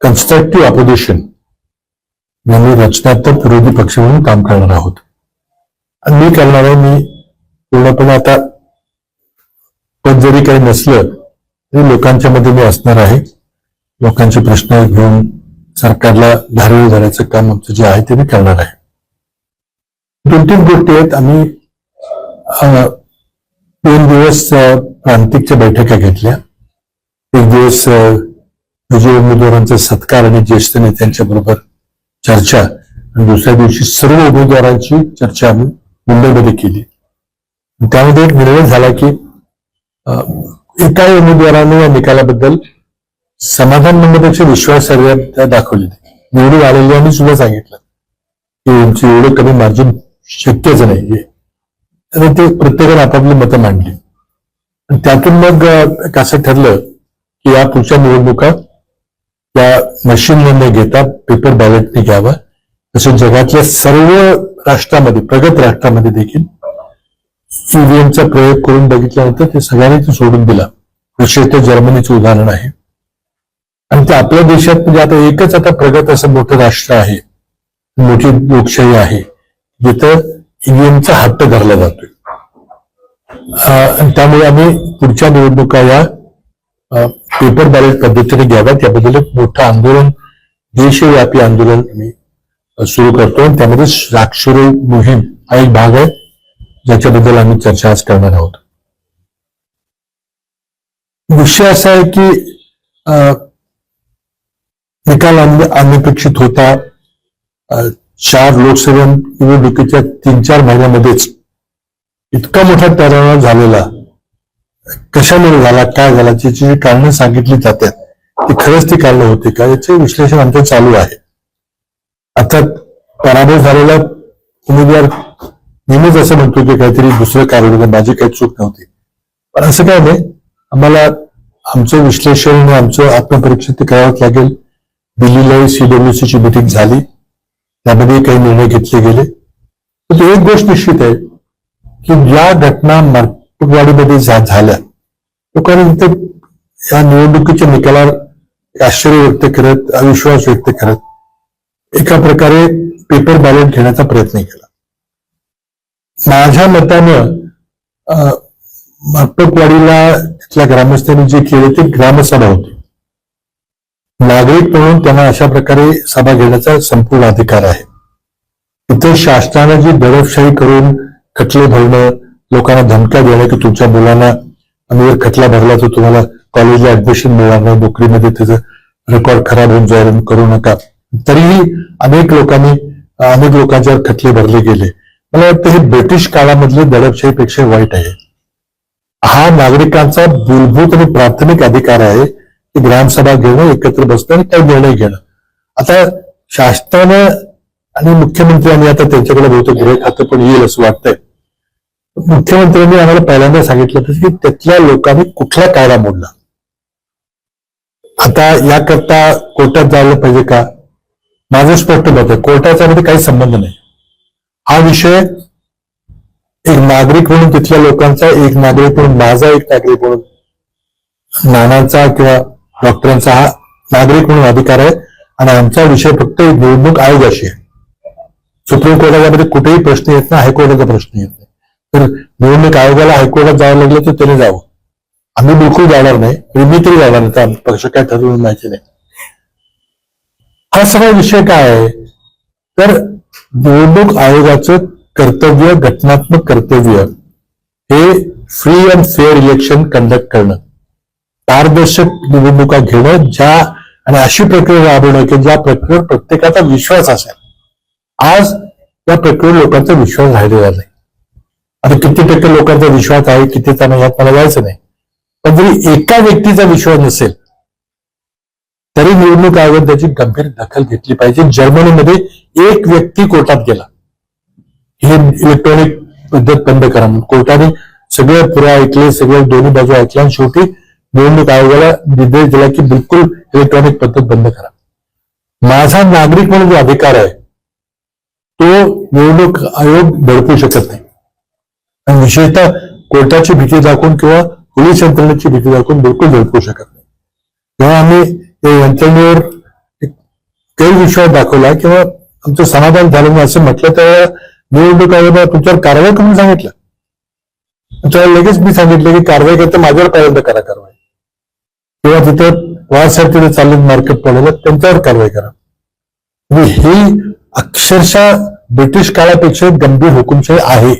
Constructive opposition म्हणजे रचनात्मक विरोधी पक्ष म्हणून काम करणार आहोत. आणि मी करणार आहे मी पूर्णपणे आता पद जरी काही नसलं तरी लोकांच्या मध्ये मी असणार आहे. लोकांचे प्रश्न घेऊन सरकारला धारेवर धरायचं काम आमचं जे आहे ते मी करणार आहे. दोन तीन गोष्टी आहेत. आम्ही दोन दिवस प्रांतिकच्या बैठका घेतल्या. एक दिवस विजय उमेदवारांचा सत्कार आणि ज्येष्ठ नेत्यांच्या बरोबर चर्चा. आणि दुसऱ्या दिवशी सर्व उमेदवारांची चर्चा आम्ही मुंबईमध्ये केली. त्यामध्ये एक निर्णय झाला की अं, उमेदवाराने या निकालाबद्दल समाधान म्हणण्यापेक्षा विश्वासार्हता दाखवली. निवडून आलेल्यांनी सुद्धा सांगितलं की तुमची एवढं कमी मार्जिन शक्यच नाहीये आणि ते प्रत्येकाने आपापली मतं मांडली. त्यातून मग एक असं ठरलं की या पुढच्या निवडणुका त्या मशीनने न घेता पेपर बॅलेटने घ्यावा. तसेच जगातल्या सर्व राष्ट्रामध्ये प्रगत राष्ट्रामध्ये देखील ईव्हीएमचा प्रयोग करून बघितल्यानंतर ते सगळ्यांनी ते सोडून दिला. विशेषतः जर्मनीचं उदाहरण आहे. आणि ते आपल्या देशात म्हणजे आता एकच आता प्रगत असं मोठं राष्ट्र आहे. मोठी लोकशाही आहे. जिथं ईव्हीएमचा हट्ट धरला जातोय. आणि त्यामुळे आम्ही पुढच्या निवडणुका या पेपर बॅलेट पद्धतीने घ्याव्यात याबद्दल एक मोठं आंदोलन देशव्यापी आंदोलन आम्ही सुरू करतो. आणि त्यामध्ये साक्षर मोहीम हा एक भाग आहे. ज्याच्याबद्दल आम्ही चर्चा आज करणार आहोत. विषय असा आहे की निकाल अनपेक्षित होता. चार लोकसभा निवडणुकीच्या तीन चार महिन्यामध्येच इतका मोठा परिणाम झालेला. कशामुळे झाला काय झाला त्याची जी कारणं सांगितली जातात ती खरंच ती कारणं होती का? याचे विश्लेषण आमचं चालू आहे. आता पराभव झालेला उमेदवार नेहमीच असं म्हणतो की काहीतरी दुसरं कारण होतं माझी काही चूक नव्हती. पण असं काय नाही आम्हाला आमचं विश्लेषण आमचं आत्मपरीक्षण ते करावंच लागेल. दिल्लीला सीडब्ल्यूसीची मिटिंग झाली. त्यामध्ये काही निर्णय घेतले गेले. तर एक गोष्ट निश्चित आहे की ज्या घटना मार्केटवाडीमध्ये झा- झाल्या लोकांनी इथे या निवडणुकीच्या निकालावर आश्चर्य व्यक्त करत अविश्वास व्यक्त करत एका प्रकारे पेपर बॅलेट घेण्याचा प्रयत्न केला. माझ्या मतानं अं, तिथल्या ग्रामस्थांनी जे केले ते ग्रामसभा होती. नागरिक म्हणून त्यांना अशा प्रकारे सभा घेण्याचा संपूर्ण अधिकार आहे. इथे शासनानं जी दडपशाही करून खटले भरणं लोकांना धमक्या देणं की तुमच्या मुलांना आम्ही जर खटला भरला तर तुम्हाला कॉलेजला ऍडमिशन मिळणार नाही नोकरीमध्ये त्याचं रेकॉर्ड खराब होऊन जाईल करू नका. तरीही अनेक लोकांनी अनेक लोकांच्यावर खटले भरले गेले. मला वाटतं हे ब्रिटिश काळामधले दडपशाहीपेक्षा वाईट आहे. हा नागरिकांचा मूलभूत आणि प्राथमिक अधिकार आहे की ग्रामसभा घेणं एकत्र बसणं आणि काही निर्णय घेणं. आता शासनानं आणि मुख्यमंत्र्यांनी आता त्यांच्याकडे बहुतेक गृह खातं पण येईल असं वाटतंय. मुख्यमंत्र्यांनी आम्हाला पहिल्यांदा सांगितलं होतं की त्यातल्या लोकांनी कुठला कायदा मोडला. आता याकरता कोर्टात जायला पाहिजे का? माझं स्पष्ट मत आहे कोर्टाचा मध्ये काही संबंध नाही. हा विषय एक नागरिक म्हणून तिथल्या लोकांचा एक नागरिक म्हणून माझा एक नागरिक म्हणून नानांचा किंवा डॉक्टरांचा हा नागरिक म्हणून अधिकार आहे. आणि आमचा विषय फक्त निवडणूक आयोगाशी आहे. सुप्रीम कोर्टामध्ये कुठेही प्रश्न येत नाही हायकोर्टाचा प्रश्न येत नाही. तर निवडणूक आयोगाला हायकोर्टात जावं लागलं तर त्याने जावं. आम्ही बिलकुल जाणार नाही मी तरी जाणार नाही तर पक्ष काय ठरवून माहिती नाही. हा सगळा विषय काय आहे? तर निवडणूक आयोगाचं कर्तव्य घटनात्मक कर्तव्य हे free and fair election conduct करणं. पारदर्शक निवडणुका घेणं ज्या आणि अशी प्रक्रिया राबवणं की ज्या प्रक्रियेवर प्रत्येकाचा विश्वास असेल. आज या प्रक्रियेवर लोकांचा विश्वास राहिलेला नाही. आता किती टक्के लोकांचा विश्वास आहे किती त्यांना यात मला जायचं नाही. पण जरी एका व्यक्तीचा विश्वास नसेल तरी निवडणूक आयोग त्याची गंभीर दखल घेतली पाहिजे. जर्मनीमध्ये एक व्यक्ती कोर्टात गेला. हे इलेक्ट्रॉनिक पद्धत बंद करा म्हणून कोर्टाने सगळे पुरा ऐकले सगळे दोन्ही बाजू ऐकल्या आणि शेवटी निवडणूक आयोगाला निर्देश दिला की बिलकुल इलेक्ट्रॉनिक पद्धत बंद करा. माझा नागरिक म्हणून जो अधिकार आहे तो निवडणूक आयोग भडकू शकत नाही. आणि विशेषतः कोर्टाची भीती दाखवून किंवा पोलीस यंत्रणेची भीती दाखवून बिलकुल झळकू शकत नाही. तेव्हा आम्ही या यंत्रणेवर गैरविश्वास दाखवला किंवा आमचं समाधान झालं नाही असं म्हटलं तर निवडणूक आयोगाला तुमच्यावर कारवाई करून सांगितलं. त्यावेळेला लगेच मी सांगितलं की कारवाई करता माझ्यावर पर्यंत करा कारवाई. किंवा तिथे वाळासाहेब चालून चालले मार्केट पडलेलं त्यांच्यावर कारवाई करा. म्हणजे ही अक्षरशः ब्रिटिश काळापेक्षा गंभीर हुकुमशाही आहे.